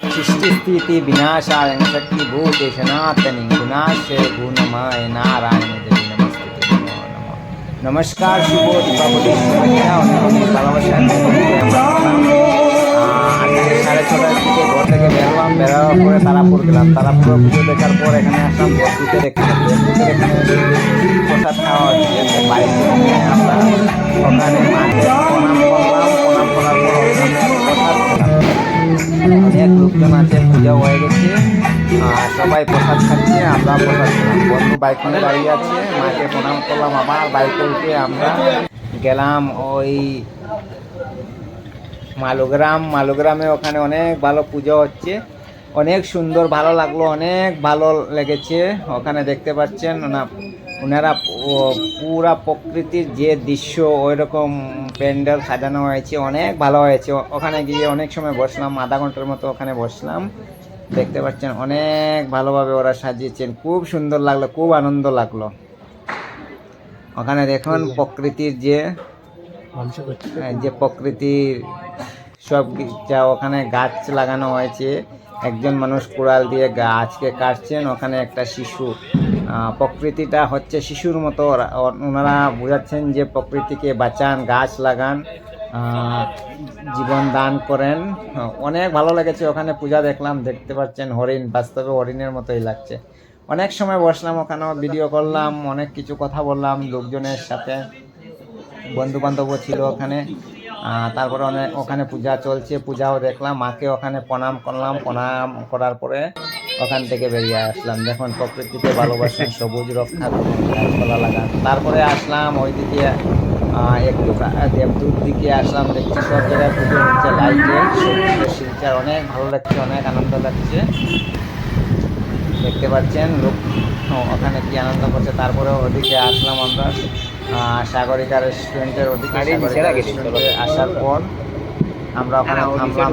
सृष्टिस्थिति विनाशाय शक्तिभूते सनातनी गुणाशय गुणमय नारायण দেবী নমস্তে নমো নমঃ। নমস্কার শুভ দীপাবলি শুভেচ্ছা অনেক অনেক ভালোবাসা আজকে সাড়ে ছটার দিকে ঘর থেকে বেরোলাম বেরোয়ার পরে তারাপুর গেলাম তারাপুর পুজো দেখার পর এখানে আসলাম বস্তুতে দেখলাম বস্তুতে এখানে প্রসাদ খাওয়া হচ্ছে তো বাড়িতে নিয়ে আমরা ওখানে মাকে লোকজন আছে, পূজা হয়ে গেছে। আর সবাই প্রসাদ খাচ্ছে, আমরা প্রসাদ বন্ধু বাইক নিয়ে দাঁড়িয়ে আছে, মাকে প্রণাম করলাম আবার, বাইকে উঠে আমরা গেলাম ওই মালোগ্রাম। মালোগ্রামে ওখানে অনেক ভালো পুজো হচ্ছে। অনেক সুন্দর, ভালো লাগল, অনেক ভালো লেগেছে। ওখানে দেখতে পাচ্ছেন ওনা ওনারা পুরা প্রকৃতির যে দৃশ্য ওই রকম প্যান্ডেল সাজানো হয়েছে, অনেক ভালো হয়েছে। ওখানে গিয়ে অনেক সময় বসলাম, আধা ঘণ্টার মতো ওখানে বসলাম। দেখতে পাচ্ছেন অনেক ভালোভাবে ওরা সাজিয়েছেন, খুব সুন্দর লাগল, খুব আনন্দ লাগল। ওখানে দেখুন প্রকৃতির যে যে প্রকৃতির সব যা ওখানে গাছ লাগানো হয়েছে। একজন মানুষ কুড়াল দিয়ে গাছকে কাটছেন, ওখানে একটা শিশু। প্রকৃতিটা হচ্ছে শিশুর মতো। ওনারা বোঝাচ্ছেন যে প্রকৃতিকে বাঁচান, গাছ লাগান জীবন দান করেন। অনেক ভালো লেগেছে, ওখানে পূজা দেখলাম, দেখতে পাচ্ছেন হরিণ, বাস্তবে হরিণের মতোই লাগছে। অনেক সময় বসলাম ওখানেও ভিডিও করলাম, অনেক কিছু কথা বললাম, লোকজনের সাথে বন্ধু বান্ধবও ছিল ওখানে। তারপরে অনেক ওখানে পূজা চলছে, পূজাও দেখলাম, মাকে ওখানে প্রণাম করলাম, প্রণাম করার পরে ওখান থেকে বেরিয়ে আসলাম। দেখুন, প্রকৃতিকে ভালোবাসেন সবুজ রক্ষা গাছপালা লাগান। তারপরে আসলাম ওইদিকে একটু দেবদূত দিকে আসলাম, দেখছি সব জায়গায় পুজো হচ্ছে লাইটে শিলচার অনেক ভালো লাগছে, অনেক আনন্দ লাগছে। দেখতে পাচ্ছেন, লোক ওখানে কি আনন্দ করছে? তারপরে ওদিকে আসলাম আমরা। সাগরিকা রেস্টুরেন্টের আসার পর আমরা ওখানে থামলাম।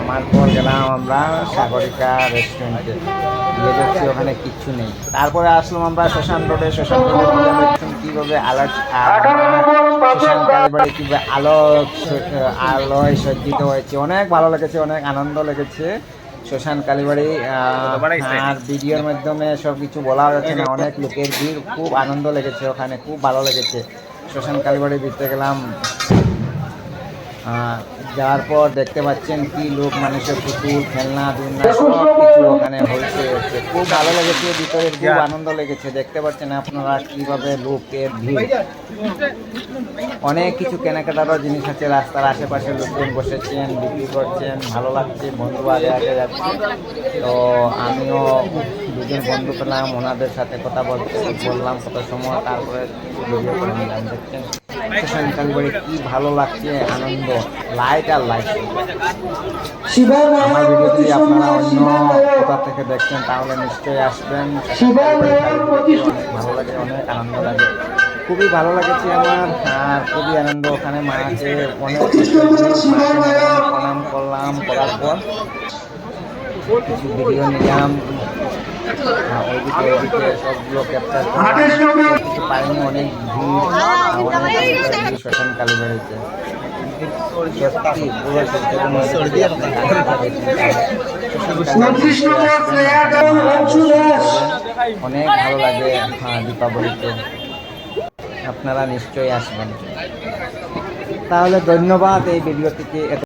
আমার পর গেলাম আমরা সাগরিকা রেস্টুরেন্টে গিয়ে দেখছি ওখানে কিচ্ছু নেই। তারপরে আসলাম আমরা শ্মশান রোডে। শ্মশান রোডে কীভাবে আলো শ্মশান কালীবাড়ি কীভাবে আলো আলোয় সজ্জিত হয়েছে। অনেক ভালো লেগেছে অনেক আনন্দ লেগেছে। শ্মশান কালীবাড়ি আর ভিডিওর মাধ্যমে সব কিছু বলা যাচ্ছে না অনেক লোকের ভিড় খুব আনন্দ লেগেছে ওখানে খুব ভালো লেগেছে। শ্মশান কালীবাড়ি দিতে গেলাম। যাওয়ার পর দেখতে পাচ্ছেন কি লোক মানুষের পুতুল খেলনা দুলনা সব কিছু ওখানে হয়েছে। খুব ভালো লেগেছে ভিতরে খুব আনন্দ লেগেছে। দেখতে পাচ্ছেন আপনারা কীভাবে লোকের ভিড়। অনেক কিছু কেনাকাটারও জিনিস আছে রাস্তার আশেপাশে লোকজন বসেছেন বিক্রি করছেন ভালো লাগছে বন্ধু আগে আগে যাচ্ছে। তো আমিও দুজন বন্ধু পেলাম ওনাদের সাথে কথা বলতে বললাম কত সময় তারপরে ভিডিও করে নিলাম দেখছেন? স্টেশন কালীবাড়ি কি ভালো লাগছে আনন্দ লাইট আর লাইট আমার ভিডিও যদি আপনারা অন্য কোথা থেকে দেখছেন তাহলে নিশ্চয়ই আসবেন ভালো লাগে অনেক আনন্দ লাগে খুবই ভালো লাগেছে আমার আর খুবই আনন্দ ওখানে মাকে অনেক প্রণাম করলাম করার পর কিছু ভিডিও নিলাম অনেক ভালো লাগে হ্যাঁ দীপাবলিতে আপনারা নিশ্চয়ই আসবেন। তাহলে ধন্যবাদ এই ভিডিওটিকে এত